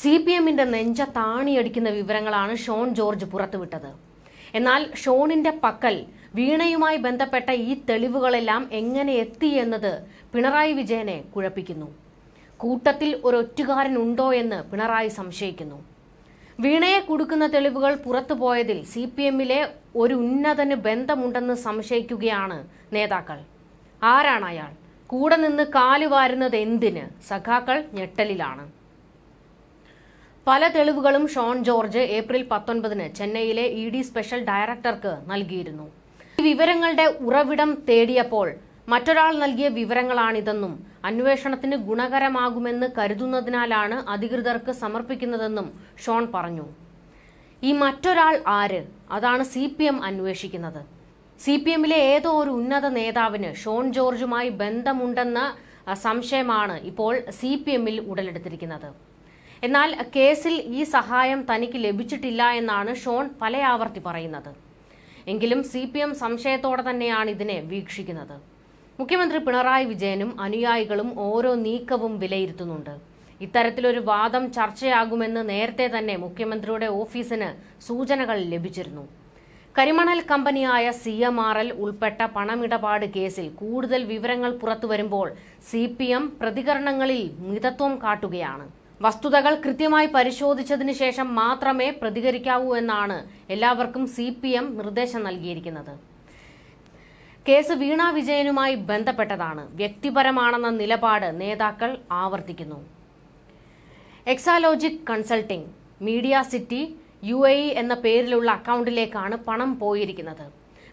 C P എമ്മിന്റെ നെഞ്ച താണിയടിക്കുന്ന വിവരങ്ങളാണ് ഷോൺ ജോർജ് പുറത്തുവിട്ടത്. എന്നാൽ ഷോണിന്റെ പക്കൽ വീണയുമായി ബന്ധപ്പെട്ട ഈ തെളിവുകളെല്ലാം എങ്ങനെ എത്തി എന്നത് പിണറായി വിജയനെ കുഴപ്പിക്കുന്നു. കൂട്ടത്തിൽ ഒരൊറ്റുകാരൻ ഉണ്ടോ എന്ന് പിണറായി സംശയിക്കുന്നു. വീണയെ കൊടുക്കുന്ന തെളിവുകൾ പുറത്തുപോയതിൽ സി പി എമ്മിലെ ഒരു ഉന്നതന് ബന്ധമുണ്ടെന്ന് സംശയിക്കുകയാണ് നേതാക്കൾ. ആരാണ് അയാൾ? കൂടെ നിന്ന് കാലുവാരുന്നത് എന്തിന്? സഖാക്കൾ ഞെട്ടലിലാണ്. പല തെളിവുകളും ഷോൺ ജോർജ് ഏപ്രിൽ പത്തൊൻപതിന് ചെന്നൈയിലെ ഇ ഡി സ്പെഷ്യൽ ഡയറക്ടർക്ക് നൽകിയിരുന്നു. ഈ വിവരങ്ങളുടെ ഉറവിടം തേടിയപ്പോൾ മറ്റൊരാൾ നൽകിയ വിവരങ്ങളാണിതെന്നും അന്വേഷണത്തിന് ഗുണകരമാകുമെന്ന് കരുതുന്നതിനാലാണ് അധികൃതർക്ക് സമർപ്പിക്കുന്നതെന്നും ഷോൺ പറഞ്ഞു. ഈ മറ്റൊരാൾ ആര്? അതാണ് സി പി എം അന്വേഷിക്കുന്നത്. സി പി എമ്മിലെ ഏതോ ഒരു ഉന്നത നേതാവിന് ഷോൺ ജോർജുമായി ബന്ധമുണ്ടെന്ന സംശയമാണ് ഇപ്പോൾ സി പി എമ്മിൽ ഉടലെടുത്തിരിക്കുന്നത്. എന്നാൽ കേസിൽ ഈ സഹായം തനിക്ക് ലഭിച്ചിട്ടില്ല എന്നാണ് ഷോൺ പലയാവർത്തി പറയുന്നത്. എങ്കിലും സി പി എം സംശയത്തോടെ തന്നെയാണ് ഇതിനെ വീക്ഷിക്കുന്നത്. മുഖ്യമന്ത്രി പിണറായി വിജയനും അനുയായികളും ഓരോ നീക്കവും വിലയിരുത്തുന്നുണ്ട്. ഇത്തരത്തിലൊരു വാദം ചർച്ചയാകുമെന്ന് നേരത്തെ തന്നെ മുഖ്യമന്ത്രിയുടെ ഓഫീസിന് സൂചനകൾ ലഭിച്ചിരുന്നു. കരിമണൽ കമ്പനിയായ സി എം ആർ എൽ ഉൾപ്പെട്ട പണമിടപാട് കേസിൽ കൂടുതൽ വിവരങ്ങൾ പുറത്തുവരുമ്പോൾ സി പി എം പ്രതികരണങ്ങളിൽ മിതത്വം കാട്ടുകയാണ്. വസ്തുതകൾ കൃത്യമായി പരിശോധിച്ചതിന് ശേഷം മാത്രമേ പ്രതികരിക്കാവൂ എന്നാണ് എല്ലാവർക്കും സി പി എം നിർദ്ദേശം നൽകിയിരിക്കുന്നത്. കേസ് വീണ വിജയനുമായി ബന്ധപ്പെട്ടതാണ്. വ്യക്തിപരമാണെന്ന നിലപാട് നേതാക്കൾ ആവർത്തിക്കുന്നു. Exalogic consulting media city U A എന്ന പേരിലുള്ള അക്കൗണ്ടിലേക്കാണ് പണം പോയിരിക്കുന്നത്.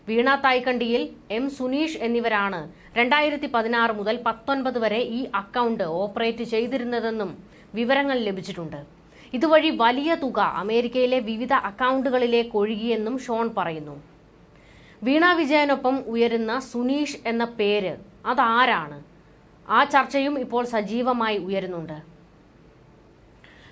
വീണ തായ്ക്കണ്ടിയിൽ എം സുനീഷ് എന്നിവരാണ് രണ്ടായിരത്തി പതിനാറ് മുതൽ പത്തൊൻപത് വരെ ഈ അക്കൗണ്ട് ഓപ്പറേറ്റ് ചെയ്തിരുന്നതെന്നും വിവരങ്ങൾ ലഭിച്ചിട്ടുണ്ട്. ഇതുവഴി വലിയ തുക അമേരിക്കയിലെ വിവിധ അക്കൗണ്ടുകളിലേക്ക് ഒഴുകിയെന്നും ഷോൺ പറയുന്നു. വീണ വിജയനൊപ്പം ഉയരുന്ന സുനീഷ് എന്ന പേര് അതാരാണ്? ആ ചർച്ചയും ഇപ്പോൾ സജീവമായി ഉയരുന്നുണ്ട്.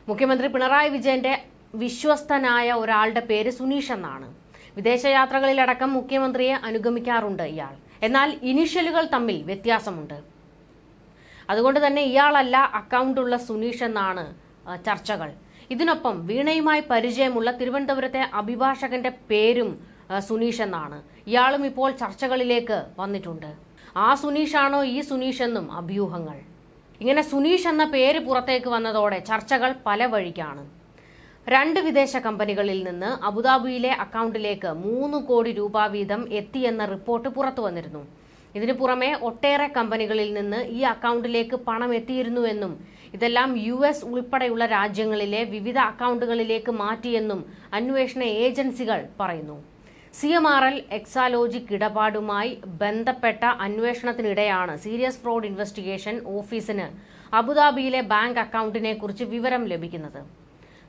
മുഖ്യമന്ത്രി പിണറായി വിജയന്റെ വിശ്വസ്തനായ ഒരാളുടെ പേര് സുനീഷ് എന്നാണ്. വിദേശയാത്രകളിലടക്കം മുഖ്യമന്ത്രിയെ അനുഗമിക്കാറുണ്ട് ഇയാൾ. എന്നാൽ ഇനിഷ്യലുകൾ തമ്മിൽ വ്യത്യാസമുണ്ട്. അതുകൊണ്ട് തന്നെ ഇയാളല്ല അക്കൗണ്ടുള്ള സുനീഷ് എന്നാണ് ചർച്ചകൾ. ഇതിനൊപ്പം വീണയുമായി പരിചയമുള്ള തിരുവനന്തപുരത്തെ അഭിഭാഷകന്റെ പേരും സുനീഷ് എന്നാണ്. ഇയാളും ഇപ്പോൾ ചർച്ചകളിലേക്ക് വന്നിട്ടുണ്ട്. ആ സുനീഷാണോ ഈ സുനീഷ് എന്നും അഭ്യൂഹങ്ങൾ. ഇങ്ങനെ സുനീഷ് എന്ന പേര് പുറത്തേക്ക് വന്നതോടെ ചർച്ചകൾ പല വഴിക്കാണ്. രണ്ട് വിദേശ കമ്പനികളിൽ നിന്ന് അബുദാബിയിലെ അക്കൗണ്ടിലേക്ക് മൂന്ന് കോടി രൂപ വീതം എത്തിയെന്ന റിപ്പോർട്ട് പുറത്തു വന്നിരുന്നു. ഇതിനു പുറമെ ഒട്ടേറെ കമ്പനികളിൽ നിന്ന് ഈ അക്കൗണ്ടിലേക്ക് പണം എത്തിയിരുന്നുവെന്നും ഇതെല്ലാം യു എസ് ഉൾപ്പെടെയുള്ള രാജ്യങ്ങളിലെ വിവിധ അക്കൗണ്ടുകളിലേക്ക് മാറ്റിയെന്നും അന്വേഷണ ഏജൻസികൾ പറയുന്നു. C M R L Exalogic ഇടപാടുമായി ബന്ധപ്പെട്ട അന്വേഷണത്തിനിടെയാണ് സീരിയസ് ഫ്രോഡ് ഇൻവെസ്റ്റിഗേഷൻ ഓഫീസിന് അബുദാബിയിലെ ബാങ്ക് അക്കൗണ്ടിനെ കുറിച്ച് വിവരം ലഭിക്കുന്നത്.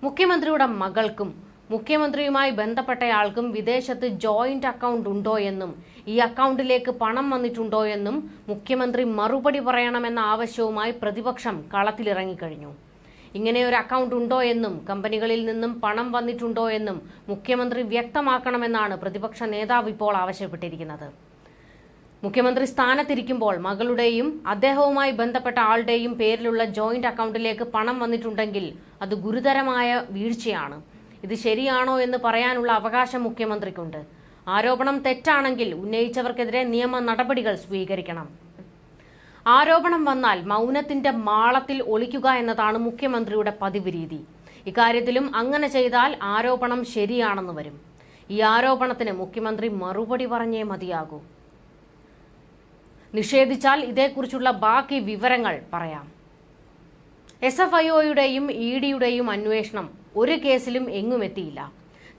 മുഖ്യമന്ത്രിയുടെ മകൾക്കും മുഖ്യമന്ത്രിയുമായി ബന്ധപ്പെട്ടയാൾക്കും വിദേശത്ത് ജോയിന്റ് അക്കൗണ്ട് ഉണ്ടോ എന്നും ഈ അക്കൗണ്ടിലേക്ക് പണം വന്നിട്ടുണ്ടോ എന്നും മുഖ്യമന്ത്രി മറുപടി പറയണമെന്ന ആവശ്യവുമായി പ്രതിപക്ഷം കളത്തിലിറങ്ങിക്കഴിഞ്ഞു. ഇങ്ങനെ ഒരു അക്കൗണ്ട് ഉണ്ടോ എന്നും കമ്പനികളിൽ നിന്നും പണം വന്നിട്ടുണ്ടോ എന്നും മുഖ്യമന്ത്രി വ്യക്തമാക്കണമെന്നാണ് പ്രതിപക്ഷ നേതാവ് ഇപ്പോൾ ആവശ്യപ്പെട്ടിരിക്കുന്നത്. മുഖ്യമന്ത്രി സ്ഥാനത്തിരിക്കുമ്പോൾ മകളുടെയും അദ്ദേഹവുമായി ബന്ധപ്പെട്ട ആളുടെയും പേരിലുള്ള ജോയിന്റ് അക്കൗണ്ടിലേക്ക് പണം വന്നിട്ടുണ്ടെങ്കിൽ അത് ഗുരുതരമായ വീഴ്ചയാണ്. ഇത് ശരിയാണോ എന്ന് പറയാനുള്ള അവകാശം മുഖ്യമന്ത്രിക്കുണ്ട്. ആരോപണം തെറ്റാണെങ്കിൽ ഉന്നയിച്ചവർക്കെതിരെ നിയമ നടപടികൾ സ്വീകരിക്കണം. ആരോപണം വന്നാൽ മൗനത്തിന്റെ മാളത്തിൽ ഒളിക്കുക എന്നതാണ് മുഖ്യമന്ത്രിയുടെ പതിവ് രീതി ഇക്കാര്യത്തിലും അങ്ങനെ ചെയ്താൽ ആരോപണം ശരിയാണെന്ന് വരും. ഈ ആരോപണത്തിന് മുഖ്യമന്ത്രി മറുപടി പറഞ്ഞേ മതിയാകൂ. നിഷേധിച്ചാൽ ഇതേക്കുറിച്ചുള്ള ബാക്കി വിവരങ്ങൾ പറയാം. എസ് എഫ് ഐ ഒയുടെയും ഇ ഡിയുടെയും അന്വേഷണം ഒരു കേസിലും എങ്ങും എത്തിയില്ല.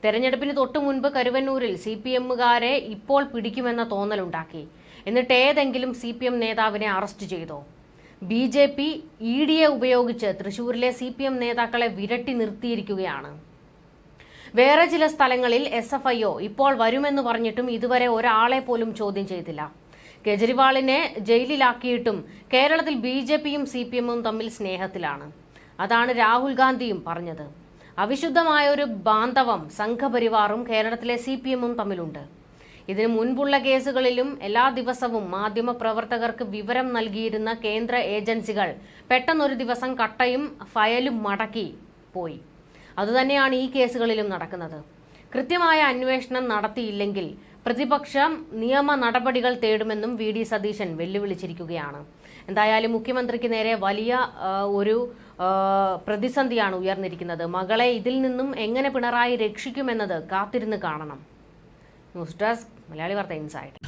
തെരഞ്ഞെടുപ്പിന് തൊട്ടു മുൻപ് കരുവന്നൂരിൽ സി പി എമ്മുകാരെ ഇപ്പോൾ പിടിക്കുമെന്ന തോന്നലുണ്ടാക്കി. എന്നിട്ട് ഏതെങ്കിലും സി പി എം നേതാവിനെ അറസ്റ്റ് ചെയ്തോ? ബി ജെ പി ഇ ഡിയെ ഉപയോഗിച്ച് തൃശൂരിലെ സി പി എം നേതാക്കളെ വിരട്ടി നിർത്തിയിരിക്കുകയാണ്. വേറെ ചില സ്ഥലങ്ങളിൽ എസ് എഫ് ഐ ഒ ഇപ്പോൾ വരുമെന്ന് പറഞ്ഞിട്ടും ഇതുവരെ ഒരാളെ പോലും ചോദ്യം ചെയ്തില്ല. കെജ്രിവാളിനെ ജയിലിലാക്കിയിട്ടും കേരളത്തിൽ ബി ജെ പിയും സി പി എമ്മും തമ്മിൽ സ്നേഹത്തിലാണ്. അതാണ് രാഹുൽ ഗാന്ധിയും പറഞ്ഞത്. അവിശുദ്ധമായ ഒരു ബാന്ധവം സംഘപരിവാറും കേരളത്തിലെ സി പി എമ്മും തമ്മിലുണ്ട്. ഇതിനു മുൻപുള്ള കേസുകളിലും എല്ലാ ദിവസവും മാധ്യമ പ്രവർത്തകർക്ക് വിവരം നൽകിയിരുന്ന കേന്ദ്ര ഏജൻസികൾ പെട്ടെന്നൊരു ദിവസം കട്ടയും ഫയലും മടക്കി പോയി. അതുതന്നെയാണ് ഈ കേസുകളിലും നടക്കുന്നത്. കൃത്യമായ അന്വേഷണം നടത്തിയില്ലെങ്കിൽ പ്രതിപക്ഷം നിയമ നടപടികൾ തേടുമെന്നും വി ഡി സതീശൻ വെല്ലുവിളിച്ചിരിക്കുകയാണ്. എന്തായാലും മുഖ്യമന്ത്രിക്ക് നേരെ വലിയ ഒരു പ്രതിസന്ധിയാണ് ഉയർന്നിരിക്കുന്നത്. മകളെ ഇതിൽ നിന്നും എങ്ങനെ പിണറായി രക്ഷിക്കുമെന്നത് കാത്തിരുന്ന് കാണണം. ന്യൂസ് ഡെസ്ക് മലയാളി വാർത്ത ഇൻസൈറ്റ്